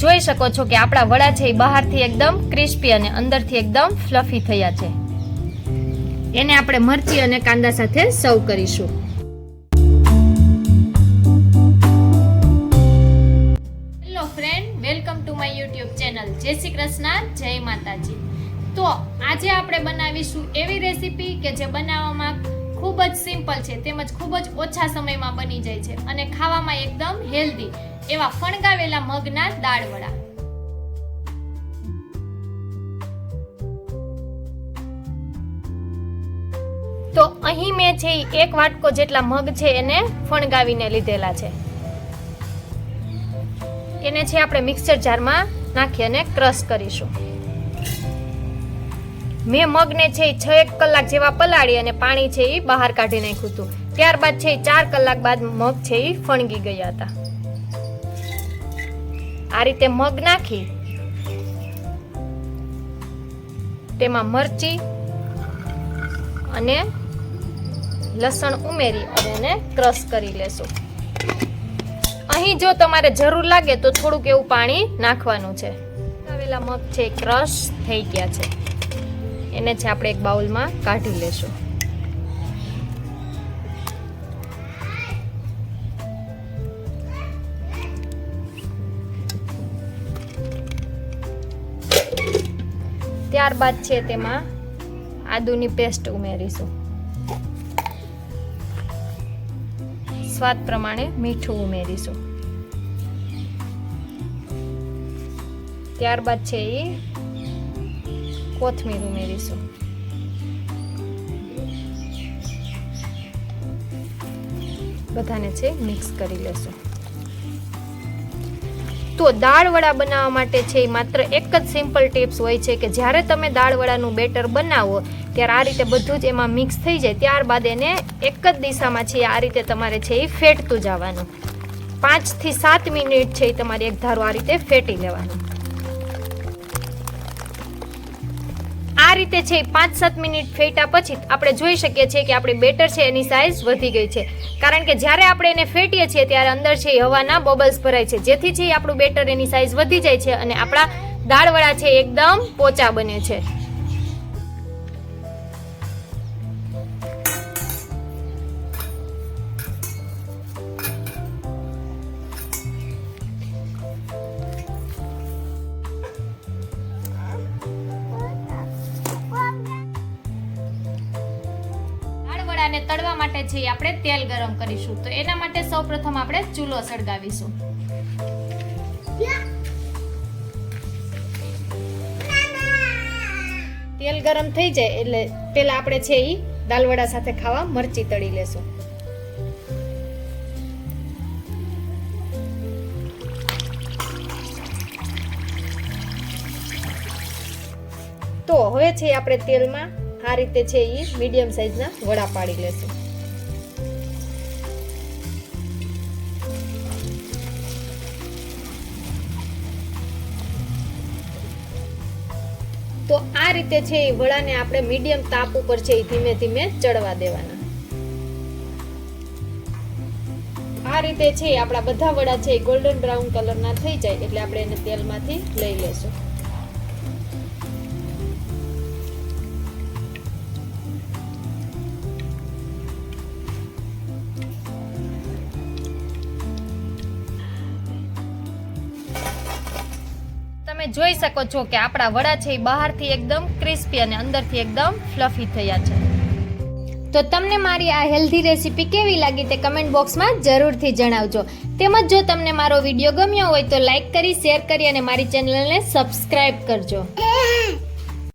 જોઈ શકો છો કે આપણા વડા છે એ બહારથી એકદમ ક્રિસ્પી અને અંદરથી એકદમ ફ્લફી થયા છે. એને આપણે મરચી અને કાંદા સાથે સર્વ કરીશું. Hello friend welcome to my YouTube channel જય શ્રી કૃષ્ણ, જય માતાજી. તો આજે આપણે બનાવીશું એવી રેસીપી કે જે બનાવવામાં ખૂબ જ સિમ્પલ છે, તેમજ ખૂબ જ ઓછા સમયમાં બની જાય છે અને ખાવામાં એકદમ હેલ્ધી એવા ફણગાવેલા મગના દાળ વડા. તો અહીં મેં છે એક વાટકો જેટલા મગ છે એને ફણગાવીને લીધેલા છે. એને છે આપણે મિક્સર જારમાં નાખી અને ક્રશ કરીશું. મેં મગને છે છ એક કલાક જેવા પલાળી અને પાણી છે એ બહાર કાઢી નાખ્યું હતું. ત્યારબાદ છે ચાર કલાક બાદ મગ છે એ ફણગી ગયા હતા. આ રીતે મગ નાખી, તેમાં મરચી અને લસણ ઉમેરી અને એને ક્રશ કરી લેશું. અહીં જો તમારે જરૂર લાગે તો થોડુંક એવું પાણી નાખવાનું છે. આવેલા મગ છે ક્રશ થઈ ગયા છે. એને છે આપણે એક બાઉલમાં કાઢી લેશું. ત્યારબાદ છે તેમાં આદુની પેસ્ટ ઉમેરીશું. સ્વાદ પ્રમાણે મીઠું ઉમેરીશું. ત્યારબાદ છે એ કોથમીર ઉમેરીશું બધાને છે મિક્સ કરી લેશું. તો દાળ વડા બનાવવા માટે છે, એ માત્ર એક જ સિમ્પલ ટિપ્સ હોય છે કે જ્યારે તમે દાળ વડાનું બેટર બનાવો, ત્યારે આ રીતે બધું જ એમાં મિક્સ થઈ જાય. ત્યારબાદ એને એક જ દિશામાં છે, આ રીતે તમારે છે, એ ફેટતું જવાનું. પાંચથી સાત મિનિટ છે, એ તમારે એક ધારો આ રીતે ફેટી લેવાનું. રીતે છે, પાંચ સાત મિનિટ ફેટ્યા પછી આપણે જોઈ શકીએ છીએ કે આપણી બેટર છે, એની સાઇઝ વધી ગઈ છે. કારણ કે જ્યારે આપણે એને ફેટીએ છીએ, ત્યારે અંદર છે એ હવાના બબલ્સ ભરાય છે. જેથી છે આપણું બેટર એની સાઇઝ વધી જાય છે અને આપણા દાળવડા છે એકદમ પોચા બને છે. દાળવડાને તળવા માટે છે આપણે તેલ ગરમ કરીશું. તો એના માટે સૌપ્રથમ આપણે ચૂલો સળગાવીશું. તેલ ગરમ થઈ જાય એટલે પેલા આપણે છે એ દાલવડા સાથે ખાવા મરચી તળી લેશું. તો હવે છે આપણે તેલમાં આ રીતે છે એ મીડિયમ સાઈઝના વડા પાડી લેશું. તો આ રીતે છે એ વડાને આપણે મીડિયમ તાપ ઉપર છે એ ધીમે ધીમે ચડવા દેવાના. આ રીતે છે આપણા બધા વડા છે એ ગોલ્ડન બ્રાઉન કલરના થઈ જાય એટલે આપણે એને તેલમાંથી લઈ લેશું. જોઈ શકો છો કે આપણા વડા છે એ બહારથી એકદમ ક્રિસ્પી અને અંદરથી એકદમ ફ્લફી થયા છે. તો તમને મારી આ હેલ્ધી રેસીપી કેવી લાગી તે કમેન્ટ બોક્સમાં જરૂરથી જણાવજો. તેમજ જો તમને મારો વીડિયો ગમ્યો હોય તો લાઇક કરી શેર કરી અને મારી ચેનલને સબસ્ક્રાઈબ કરજો.